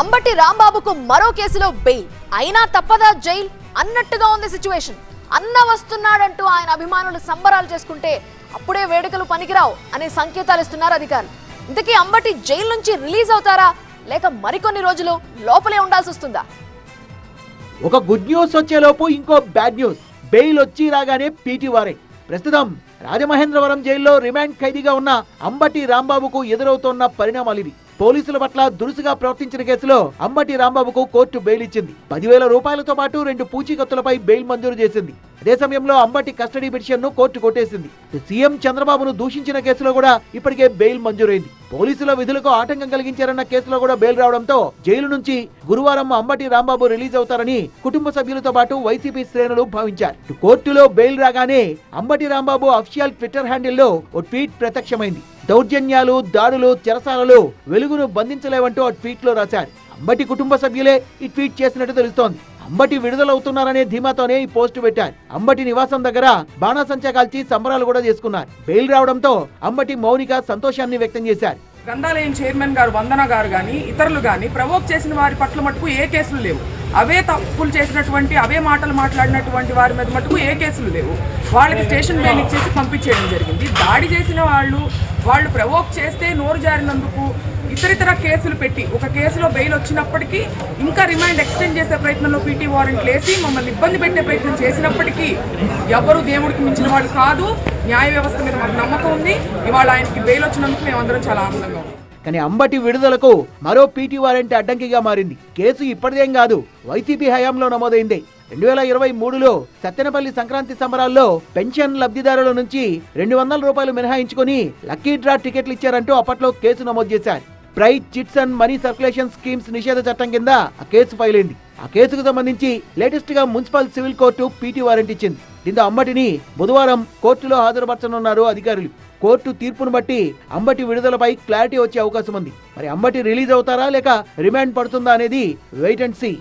అంబటి రాంబాబుకు మరో కేసులో బెయిల్. అయినా తప్పదా జైల్? అన్నట్టుగా ఉంది సిచ్యువేషన్. అన్న వస్తున్నాడంటూ ఆయన అభిమానులు సంబరాలు చేసుకుంటే అప్పుడే వేడుకలు పనికిరావు అనే సంకేతాలు ఇస్తున్నారు అధికారులు. ఇంతకీ అంబటి జైలు నుంచి రిలీజ్ అవుతారా? లేక మరికొన్ని రోజులు లోపలే ఉండాల్సి వస్తుందా? ఒక గుడ్ న్యూస్ వచ్చేలోపు ఇంకో బ్యాడ్ న్యూస్. బెయిల్ వచ్చి రాగానే పీటీ వారే. ప్రస్తుతం రాజమహేంద్రవరం జైల్లో రిమాండ్ ఖైదీగా ఉన్న అంబటి రాంబాబుకు ఎదురవుతోన్న పరిణామాలు ఇవి. పోలీసుల పట్ల దురుసుగా ప్రవర్తించిన కేసులో అంబటి రాంబాబుకు కోర్టు బెయిల్ ఇచ్చింది. పదివేల రూపాయలతో పాటు రెండు పూచీకత్తులపై బెయిల్ మంజూరు చేసింది. అదే సమయంలో అంబటి కస్టడీ పిటిషన్ను కోర్టు కొట్టేసింది. సీఎం చంద్రబాబును దూషించిన కేసులో కూడా ఇప్పటికే బెయిల్ మంజూరైంది. పోలీసుల విధులకు ఆటంకం కలిగించారన్న కేసులో కూడా బెయిల్ రావడంతో జైలు నుంచి గురువారం అంబటి రాంబాబు రిలీజ్ అవుతారని కుటుంబ సభ్యులతో పాటు వైసీపీ శ్రేణులు భావించారు. కోర్టులో బెయిల్ రాగానే అంబటి రాంబాబు అఫిషియల్ ట్విట్టర్ హ్యాండిల్లో ఓ ట్వీట్ ప్రత్యక్షమైంది. దౌర్జన్యాలు దాడులు చెరసాలలు వెలుగును బంధించలేవంటూ ఆ ట్వీట్లో రాశారు. అంబటి కుటుంబ సభ్యులే ఈ ట్వీట్ చేసినట్టు తెలుస్తోంది. అంబటి విడుదలవుతున్నారనే ధీమాతోనే ఈ పోస్టు పెట్టారు. అంబటి నివాసం దగ్గర బాణాసంచా కాల్చి సంబరాలు కూడా చేసుకున్నారు. బెయిల్ రావడంతో అంబటి మౌనిక సంతోషాన్ని వ్యక్తం చేశారు. గ్రంథాలయం చైర్మన్ గారు వందన గారు కానీ ఇతరులు కానీ ప్రవోక్ చేసిన వారి పట్ల మటుకు ఏ కేసులు లేవు. అవే తప్పులు చేసినటువంటి అవే మాటలు మాట్లాడినటువంటి వారి మీద మటుకు ఏ కేసులు లేవు. వాళ్ళకి స్టేషన్ బెయిల్ ఇచ్చేసి పంపించేయడం జరిగింది. దాడి చేసిన వాళ్ళు వాళ్ళు ప్రవోక్ చేస్తే నోరు జారినందుకు ఇతరితర కేసులు పెట్టి ఒక కేసులో బెయిల్ వచ్చినప్పటికీ ఇంకా రిమైండ్ ఎక్స్టెండ్ చేసే ప్రయత్నంలో పీటీ వారెంట్ లేసి మమ్మల్ని ఇబ్బంది పెట్టే ప్రయత్నం చేసినప్పటికీ ఎవరు దేవుడికి మించిన వాళ్ళు కాదు. న్యాయ వ్యవస్థ మీద మాకు నమ్మకం ఉంది. ఇవాళ ఆయనకి బెయిల్ వచ్చినందుకు మేమందరం చాలా ఆనందంగా ఉన్నాం. కానీ అంబటి విడుదలకు మరో పీటీ వారెంట్ అడ్డంకిగా మారింది. కేసు ఇప్పటిదేం కాదు. వైసీపీ హయాంలో నమోదైంది. రెండు వేల ఇరవై మూడులో సత్తెనపల్లి సంక్రాంతి సంబరాల్లో పెన్షన్ లబ్ధిదారుల నుంచి రెండు వందల రూపాయలు మినహాయించుకొని లక్కీ డ్రా టికెట్లు ఇచ్చారంటూ అప్పట్లో కేసు నమోదు చేశారు. Prize chits and money circulation schemes నిషేధ చట్టం కింద ఆ కేసు ఫైల్ అయింది ఆ కేసుకు సంబంధించి లేటెస్ట్గా municipal civil court PT warrant ఇచ్చింది. దీంతో అంబటిని బుధవారం కోర్టులో హాజరుపరచనున్నారు అధికారులు. కోర్టు తీర్పును బట్టి అంబటి విడుదలపై క్లారిటీ వచ్చే అవకాశం ఉంది. మరి అంబటి రిలీజ్ అవుతారా లేక రిమాండ్ పడుతుందా అనేది వెయిట్ అండ్ సీ.